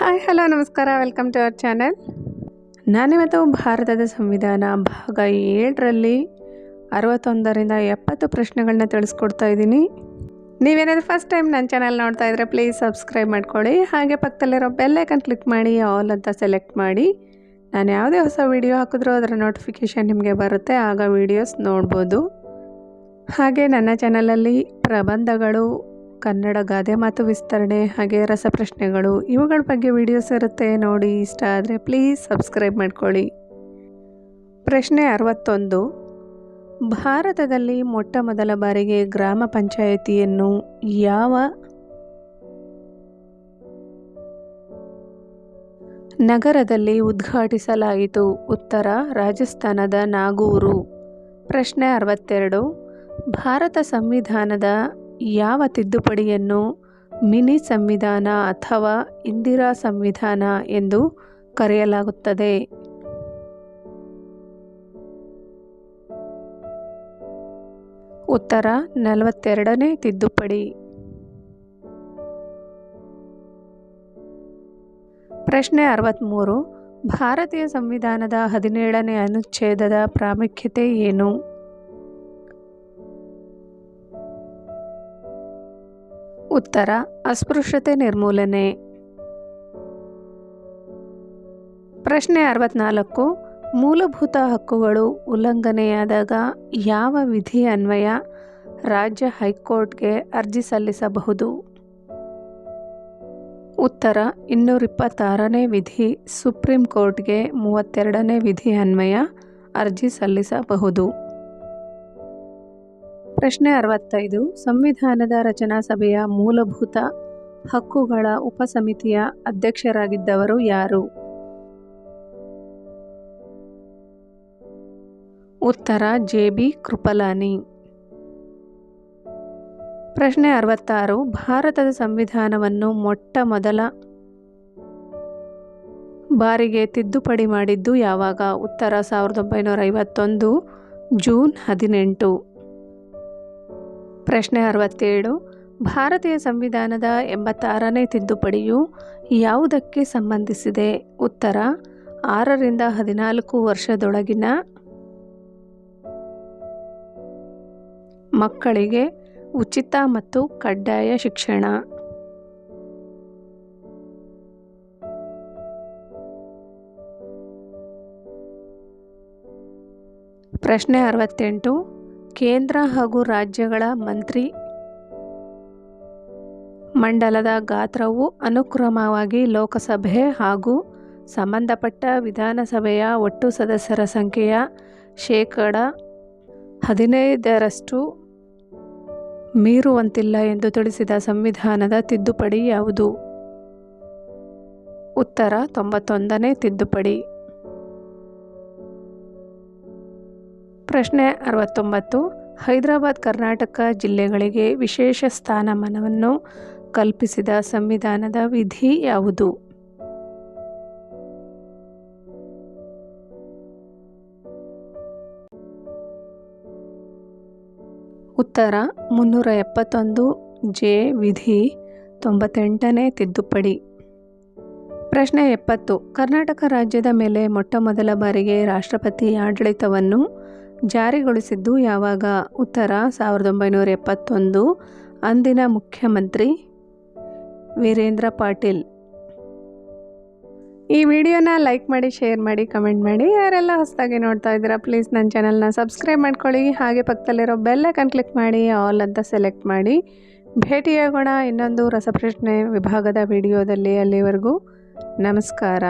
Hi, hello, ನಮಸ್ಕಾರ. Welcome to our channel ನಾನಿವತ್ತು ಭಾರತದ ಸಂವಿಧಾನ ಭಾಗ ಏಳರಲ್ಲಿ ಅರವತ್ತೊಂದರಿಂದ ಎಪ್ಪತ್ತು ಪ್ರಶ್ನೆಗಳನ್ನ ತಿಳಿಸ್ಕೊಡ್ತಾ ಇದ್ದೀನಿ. ನೀವೇನಾದರೂ ಫಸ್ಟ್ ಟೈಮ್ ನನ್ನ ಚಾನಲ್ ನೋಡ್ತಾ ಇದ್ರೆ ಪ್ಲೀಸ್ ಸಬ್ಸ್ಕ್ರೈಬ್ ಮಾಡ್ಕೊಳ್ಳಿ. ಹಾಗೆ ಪಕ್ಕದಲ್ಲಿರೋ ಬೆಲ್ಲೈಕನ್ ಕ್ಲಿಕ್ ಮಾಡಿ ಆಲ್ ಅಂತ ಸೆಲೆಕ್ಟ್ ಮಾಡಿ. ನಾನು ಯಾವುದೇ ಹೊಸ ವಿಡಿಯೋ ಹಾಕಿದ್ರೂ ಅದರ ನೋಟಿಫಿಕೇಷನ್ ನಿಮಗೆ ಬರುತ್ತೆ. ಆಗ ವೀಡಿಯೋಸ್ ನೋಡ್ಬೋದು. ಹಾಗೆ ನನ್ನ ಚಾನಲಲ್ಲಿ ಪ್ರಬಂಧಗಳು ಕನ್ನಡ ಗಾದೆ ಮಾತು ವಿಸ್ತರಣೆ ಹಾಗೆ ರಸಪ್ರಶ್ನೆಗಳು ಇವುಗಳ ಬಗ್ಗೆ ವಿಡಿಯೋಸ್ ಇರುತ್ತೆ ನೋಡಿ ಇಷ್ಟ ಆದರೆ ಪ್ಲೀಸ್ ಸಬ್ಸ್ಕ್ರೈಬ್ ಮಾಡ್ಕೊಳ್ಳಿ. ಪ್ರಶ್ನೆ ಅರವತ್ತೊಂದು. ಭಾರತದಲ್ಲಿ ಮೊಟ್ಟ ಮೊದಲ ಬಾರಿಗೆ ಗ್ರಾಮ ಪಂಚಾಯಿತಿಯನ್ನು ಯಾವ ನಗರದಲ್ಲಿ ಉದ್ಘಾಟಿಸಲಾಯಿತು? ಉತ್ತರ, ರಾಜಸ್ಥಾನದ ನಾಗೂರು. ಪ್ರಶ್ನೆ ಅರವತ್ತೆರಡು. ಭಾರತ ಸಂವಿಧಾನದ ಯಾವ ತಿದ್ದುಪಡಿಯನ್ನು ಮಿನಿ ಸಂವಿಧಾನ ಅಥವಾ ಇಂದಿರಾ ಸಂವಿಧಾನ ಎಂದು ಕರೆಯಲಾಗುತ್ತದೆ? ಉತ್ತರ, ನಲವತ್ತೆರಡನೇ ತಿದ್ದುಪಡಿ. ಪ್ರಶ್ನೆ ಅರವತ್ತ್ಮೂರು ಭಾರತೀಯ ಸಂವಿಧಾನದ ಹದಿನೇಳನೇ ಅನುಚ್ಛೇದದ ಪ್ರಾಮುಖ್ಯತೆ ಏನು? ಉತ್ತರ, ಅಸ್ಪೃಶ್ಯತೆ ನಿರ್ಮೂಲನೆ. ಪ್ರಶ್ನೆ ಅರವತ್ನಾಲ್ಕು, ಮೂಲಭೂತ ಹಕ್ಕುಗಳು ಉಲ್ಲಂಘನೆಯಾದಾಗ ಯಾವ ವಿಧಿ ಅನ್ವಯ ರಾಜ್ಯ ಹೈಕೋರ್ಟ್ಗೆ ಅರ್ಜಿ ಸಲ್ಲಿಸಬಹುದು? ಉತ್ತರ, ಇನ್ನೂರ ಇಪ್ಪತ್ತಾರನೇ ವಿಧಿ ಸುಪ್ರೀಂ ಕೋರ್ಟ್ಗೆ ಮೂವತ್ತೆರಡನೇ ವಿಧಿ ಅನ್ವಯ ಅರ್ಜಿ ಸಲ್ಲಿಸಬಹುದು. ಪ್ರಶ್ನೆ ಅರವತ್ತೈದು. ಸಂವಿಧಾನದ ರಚನಾ ಸಭೆಯ ಮೂಲಭೂತ ಹಕ್ಕುಗಳ ಉಪಸಮಿತಿಯ ಅಧ್ಯಕ್ಷರಾಗಿದ್ದವರು ಯಾರು? ಉತ್ತರ, ಜೆ ಬಿ ಕೃಪಲಾನಿ. ಪ್ರಶ್ನೆ ಅರವತ್ತಾರು. ಭಾರತದ ಸಂವಿಧಾನವನ್ನು ಮೊಟ್ಟ ಮೊದಲ ಬಾರಿಗೆ ತಿದ್ದುಪಡಿ ಮಾಡಿದ್ದು ಯಾವಾಗ? ಉತ್ತರ, ಸಾವಿರದ ಒಂಬೈನೂರ ಐವತ್ತೊಂದು, ಜೂನ್ ಹದಿನೆಂಟು. ಪ್ರಶ್ನೆ ಅರವತ್ತೇಳು. ಭಾರತೀಯ ಸಂವಿಧಾನದ ಎಂಬತ್ತಾರನೇ ತಿದ್ದುಪಡಿಯು ಯಾವುದಕ್ಕೆ ಸಂಬಂಧಿಸಿದೆ? ಉತ್ತರ, ಆರರಿಂದ ಹದಿನಾಲ್ಕು ವರ್ಷದೊಳಗಿನ ಮಕ್ಕಳಿಗೆ ಉಚಿತ ಮತ್ತು ಕಡ್ಡಾಯ ಶಿಕ್ಷಣ. ಪ್ರಶ್ನೆ ಅರವತ್ತೆಂಟು. ಕೇಂದ್ರ ಹಾಗೂ ರಾಜ್ಯಗಳ ಮಂತ್ರಿ ಮಂಡಲದ ಗಾತ್ರವು ಅನುಕ್ರಮವಾಗಿ ಲೋಕಸಭೆ ಹಾಗೂ ಸಂಬಂಧಪಟ್ಟ ವಿಧಾನಸಭೆಯ ಒಟ್ಟು ಸದಸ್ಯರ ಸಂಖ್ಯೆಯ ಶೇಕಡ ಹದಿನೈದರಷ್ಟು ಮೀರುವಂತಿಲ್ಲ ಎಂದು ತಿಳಿಸಿದ ಸಂವಿಧಾನದ ತಿದ್ದುಪಡಿ ಯಾವುದು? ಉತ್ತರ ತೊಂಬತ್ತೊಂದನೇ ತಿದ್ದುಪಡಿ. ಪ್ರಶ್ನೆ ಅರವತ್ತೊಂಬತ್ತು. ಹೈದರಾಬಾದ್, ಕರ್ನಾಟಕ ಜಿಲ್ಲೆಗಳಿಗೆ ವಿಶೇಷ ಸ್ಥಾನಮಾನವನ್ನು ಕಲ್ಪಿಸಿದ ಸಂವಿಧಾನದ ವಿಧಿ ಯಾವುದು? ಉತ್ತರ, ಮುನ್ನೂರ ಎಪ್ಪತ್ತೊಂದು ಜೆ ವಿಧಿ ತೊಂಬತ್ತೆಂಟನೇ ತಿದ್ದುಪಡಿ. ಪ್ರಶ್ನೆ ಎಪ್ಪತ್ತು. ಕರ್ನಾಟಕ ರಾಜ್ಯದ ಮೇಲೆ ಮೊಟ್ಟಮೊದಲ ಬಾರಿಗೆ ರಾಷ್ಟ್ರಪತಿ ಆಡಳಿತವನ್ನು ಜಾರಿಗೊಳಿಸಿದ್ದು ಯಾವಾಗ? ಉತ್ತರ, ಸಾವಿರದ ಒಂಬೈನೂರ ಎಪ್ಪತ್ತೊಂದು. ಅಂದಿನ ಮುಖ್ಯಮಂತ್ರಿ ವೀರೇಂದ್ರ ಪಾಟೀಲ್. ಈ ವಿಡಿಯೋನ ಲೈಕ್ ಮಾಡಿ, ಶೇರ್ ಮಾಡಿ, ಕಮೆಂಟ್ ಮಾಡಿ. ಯಾರೆಲ್ಲ ಹೊಸದಾಗಿ ನೋಡ್ತಾ ಇದ್ದೀರಾ, ಪ್ಲೀಸ್ ನನ್ನ ಚಾನಲ್ನ ಸಬ್ಸ್ಕ್ರೈಬ್ ಮಾಡ್ಕೊಳ್ಳಿ. ಹಾಗೆ ಪಕ್ಕದಲ್ಲಿರೋ ಬೆಲ್ಲೈಕನ್ ಕ್ಲಿಕ್ ಮಾಡಿ, ಆಲ್ ಅಂತ ಸೆಲೆಕ್ಟ್ ಮಾಡಿ. ಭೇಟಿಯಾಗೋಣ ಇನ್ನೊಂದು ರಸಪ್ರಶ್ನೆ ವಿಭಾಗದ ವಿಡಿಯೋದಲ್ಲಿ ಅಲ್ಲಿವರೆಗೂ. ನಮಸ್ಕಾರ.